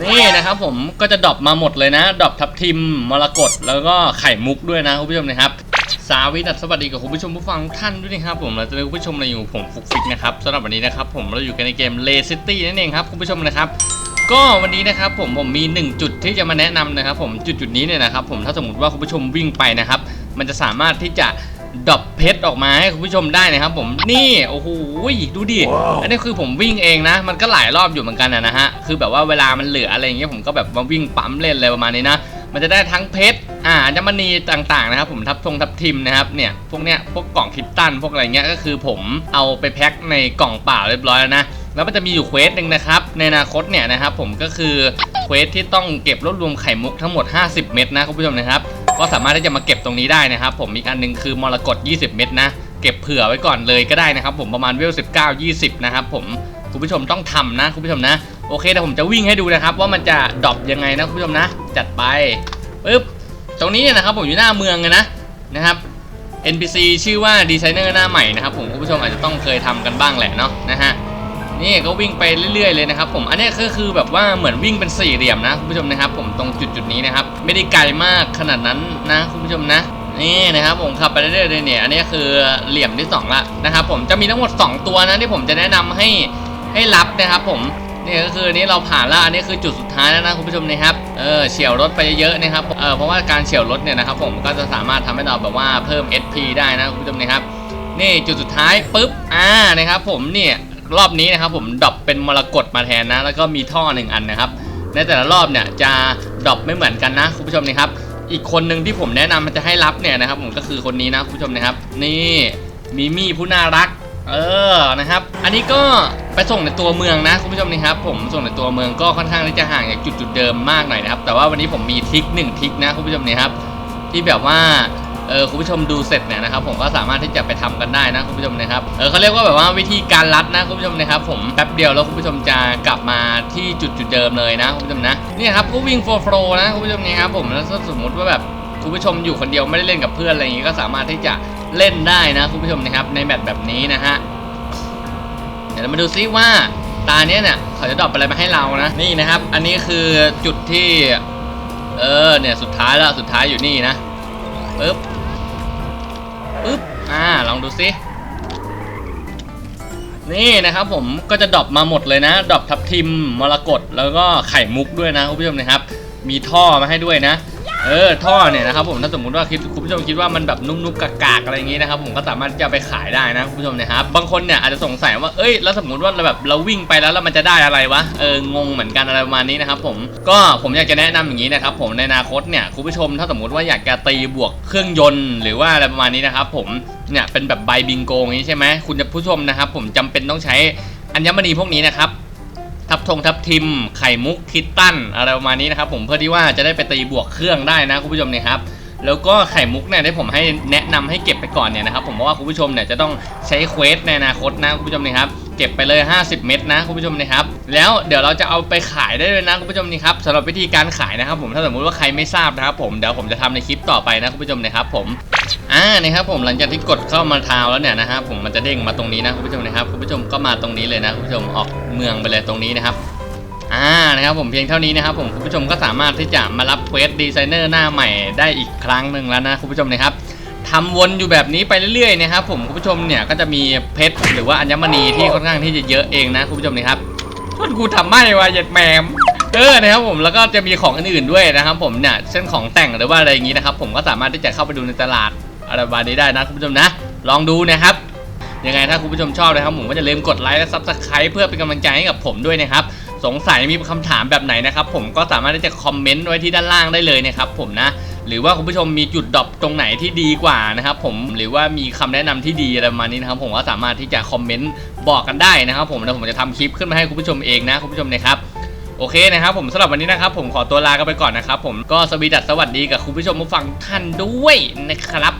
นี่นะครับผมก็จะดรอปมาหมดเลยนะดรอปทับทิมมรกตแล้วก็ไข่มุกด้วยนะคุณผู้ชมนะครับสาวินัสวัสดีกับคุณผู้ชมผู้ฟังท่านด้วยนะครับผมเราจะเป็นคุณผู้ชมในอยู่ผมฟุกฟิกนะครับสำหรับวันนี้นะครับผมเราอยู่กันในเกมเลซิตี้นั่นเองครับคุณผู้ชมนะครับก็วันนี้นะครับผมผมมี 1 จุดที่จะมาแนะนำนะครับผมจุดจุดนี้เนี่ยนะครับผมถ้าสมมติว่าคุณผู้ชมวิ่งไปนะครับมันจะสามารถที่จะ ดรอปเพชรออกมาให้คุณผู้ชมได้นะครับผมนี่โอ้โหดูดิอันนี้คือผมวิ่งเองนะ มันก็หลายรอบอยู่เหมือนกันนะนะฮะคือแบบว่าเวลามันเหลืออะไรอย่างเงี้ยผมก็แบบมาวิ่งปั๊มเล่นอะไรประมาณนี้นะมันจะได้ทั้งเพชรอ่าอัญมณีต่างๆนะครับผมทับทงทับทิมนะครับเนี่ยพวกเนี้ยพวกกล่องคิตตันพวกอะไรเงี้ยก็คือผมเอาไปแพ็คในกล่องเปล่าเรียบร้อยแล้วนะแล้วมันจะมีอยู่เควสหนึ่งนะครับในอนาคตเนี่ยนะครับผมก็คือเควสที่ต้องเก็บรวบรวมไข่มุกทั้งหมด 50 เม็ดนะคุณผู้ชมนะครับ ก็สามารถที่จะมาเก็บตรงนี้ได้นะครับ ผมอีกอันหนึงคือมรกต20 เม็ดนะ เก็บเผื่อไว้ก่อนเลยก็ได้นะครับ ผมประมาณเวล19 20 นะครับผมคุณผู้ชมต้องทำนะคุณผู้ชมนะ โอเคเดี๋ยวผมจะวิ่งให้ดูนะครับ ว่ามันจะดรอปยังไงนะคุณผู้ชมนะ จัดไปปึ๊บตรงนี้เนี่ยนะครับผมอยู่หน้าเมืองเลยนะนะครับ NPC ชื่อว่าดีไซเนอร์หน้าใหม่นะครับผมคุณผู้ชมอาจจะต้องเคยทำกันบ้างแหละเนาะนะฮะ นี่ก็วิ่งไปเรื่อยๆเลยนะครับผมอันนี้ก็คือแบบว่าเหมือนวิ่งเป็นสี่เหลี่ยมนะคุณผู้ชมนะครับ ผมตรงจุดจุดๆนี้นะครับ ไม่ได้ไกลมากขนาดนั้นนะคุณผู้ชมนะนี่นะครับผมขับไปเรื่อยๆเลยเนี่ยอันนี้คือเหลี่ยมที่สองละนะครับผมจะมีทั้งหมด 2 ตัวนะที่ผมจะแนะนำให้ให้รับนะครับผมนี่ก็คือนี่เราผ่านแล้วอันนี้คือจุดสุดท้ายแล้วนะคุณผู้ชมนะครับเออเฉียวรถไปเยอะๆนะครับเออเพราะว่าการเฉียวรถเนี่ยนะครับผมก็จะสามารถทำให้เราแบบว่าเพิ่ม SP ได้นะคุณผู้ชมนะครับนี่จุดสุดท้ายปุ๊บอ่านะครับผมเนี่ย รอบนี้นะครับผมดรอปเป็นมรกตมาแทนนะ แล้วก็มีท่อหนึ่งอันนะครับ ในแต่ละรอบเนี่ยจะดรอปไม่เหมือนกันนะคุณผู้ชมนะครับ อีกคนหนึ่งที่ผมแนะนำมันจะให้รับเนี่ยนะครับ ผมก็คือคนนี้นะคุณผู้ชมนะครับ นี่มิมี่ผู้น่ารัก เออนะครับ อันนี้ก็ไปส่งในตัวเมืองนะคุณผู้ชมนะครับ ผมส่งในตัวเมืองก็ค่อนข้างที่จะห่างจากจุดจุดเดิมมากหน่อยนะครับ แต่ว่าวันนี้ผมมีทริคหนึ่งทริคนะคุณผู้ชมนะครับที่แบบว่า เออคุณผู้ชมดูเสร็จเนี่ยนะครับผมก็สามารถที่จะไปทำกันได้นะคุณผู้ชมนะครับเออเขาเรียกว่าแบบว่าวิธีการรัดนะคุณผู้ชมนะครับผมแป๊บเดียวแล้วคุณผู้ชมจะกลับมาที่จุดจุดเดิมเลยนะคุณผู้ชมนะนี่ครับก็วิ่งโฟล์โฟล์นะคุณผู้ชมนี่ครับผมแล้วถ้าสมมติว่าแบบคุณผู้ชมอยู่คนเดียวไม่ได้เล่นกับเพื่อนอะไรอย่างงี้ก็สามารถที่จะเล่นได้นะคุณผู้ชมนะครับในแบบแบบนี้นะฮะเดี๋ยวเรามาดูซิว่าตาเนี้ยเนี่ยเขาจะดรอปอะไรมาให้เรานะนี่นะครับ อันนี้คือจุดที่ เออเนี่ยสุดท้ายแล้วสุดท้ายอยู่นี่นะปึ๊บ องดูซินี่นะครับผมก็จะดรอปมาหมดเลยนะดรอปทับทิมมรกตแล้วก็ไข่มุกด้วยนะคุณผู้ชมนะครับ มีท่อมาให้ด้วยนะ เออท่อเนี่ยนะครับผมถ้าสมมุติว่าคิดคุณผู้ชมคิดว่ามันแบบนุ่มๆกากๆอะไรอย่างงี้นะครับผมก็สามารถจะไปขายได้นะคุณผู้ชมนะครับบางคนเนี่ยอาจจะสงสัยว่าเอ้ยแล้วสมมุติว่าเราแบบเราวิ่งไปแล้วแล้วมันจะได้อะไรวะเอองงเหมือนกันอะไรประมาณนี้นะครับผมก็ผมอยากจะแนะนำอย่างนี้นะครับผมในอนาคตเนี่ยคุณผู้ชมถ้าสมมุติว่าอยากจะตีบวกเครื่องยนต์ หรือว่าอะไรประมาณนี้นะครับผม เนี่ยเป็นแบบใบบิงโกอย่างนี้ใช่ไหมคุณจะผู้ชมนะครับ ผมจำเป็นต้องใช้อัญมณีพวกนี้นะครับ ทับทงทับทิม ไข่มุกคิตตันอะไรประมาณนี้นะครับ ผมเพื่อที่ว่าจะได้ไปตีบวกเครื่องได้นะคุณผู้ชมเนี่ยครับแล้วก็ไข่มุกเนี่ยที่ผมให้แนะนำให้เก็บไปก่อนเนี่ยนะครับผมเพราะว่าคุณผู้ชมเนี่ยจะต้องใช้เควสในอนาคตนะคุณผู้ชมนี่ครับเก็บไปเลย 50 เม็ดนะคุณผู้ชมนะครับแล้วเดี๋ยวเราจะเอาไปขายได้เลยนะคุณผู้ชมนี่ครับสำหรับวิธีการขายนะครับ ผมถ้าสมมติว่าใครไม่ทราบนะครับผมเดี๋ยวผมจะทำในคลิปต่อไปนะคุณผู้ชมนะครับผม อ่านะครับผมหลังจากที่กดเข้ามาทาวแล้วเนี่ยนะครับผมมันจะเด้งมาตรงนี้นะคุณผู้ชมนะครับคุณผู้ชมก็มาตรงนี้เลยนะคุณผู้ชมออกเมืองไปเลยตรงนี้นะครับอ่านะครับผมเพียงเท่านี้นะครับผมคุณผู้ชมก็สามารถที่จะมารับเควสดีไซเนอร์หน้าใหม่ได้อีกครั้งหนึ่งแล้วนะคุณผู้ชมนะครับทำวนอยู่แบบนี้ไปเรื่อยๆนะครับผมคุณผู้ชมเนี่ยก็จะมีเพชรหรือว่าอัญมณีที่ค่อนข้างที่จะเยอะเองนะคุณผู้ชมนะครับว่ากูทำไม่วะเหย็ดแมม เออนะครับผมแล้วก็จะมีของอื่นๆด้วยนะครับผมเนี่ยเช่นของแต่งหรือว่าอะไรอย่างนี้นะครับผมก็สามารถที่จะเข้าไปดูในตลาดอะไรประมานี้ได้นะคุณผู้ชมนะ ลองดูนะครับยังไงถ้าคุณผู้ชมชอบนะครับผมก็จะลืมกดไลค์และซับสไคร b e เพื่อเป็นกำลังใจให้กับผมด้วยนะครับสงสัยมีคำถามแบบไหนนะครับผมก็สามารถที่จะคอมเมนต์ไว้ที่ด้านล่างได้เลยนะครับผมนะหรือว่าคุณผู้ชมมีจุดดรอปตรงไหนที่ดีกว่านะครับผมหรือว่ามีคำแนะนำที่ดีอะไรประมาณนี้นะครับผมก็สามารถที่จะคอมเมนต์บอกกันได้นะครับผมแล้วผมจะทำคลิปขึ้นมาให้คุณผู้ชมเองนะคุณผู้ชมนะครับ โอเคนะครับผมสำหรับวันนี้นะครับผมขอตัวลากันไปก่อนนะครับผมก็สวีดัสสวัสดีกับคุณผู้ชมผู้ฟังท่านด้วยนะครับ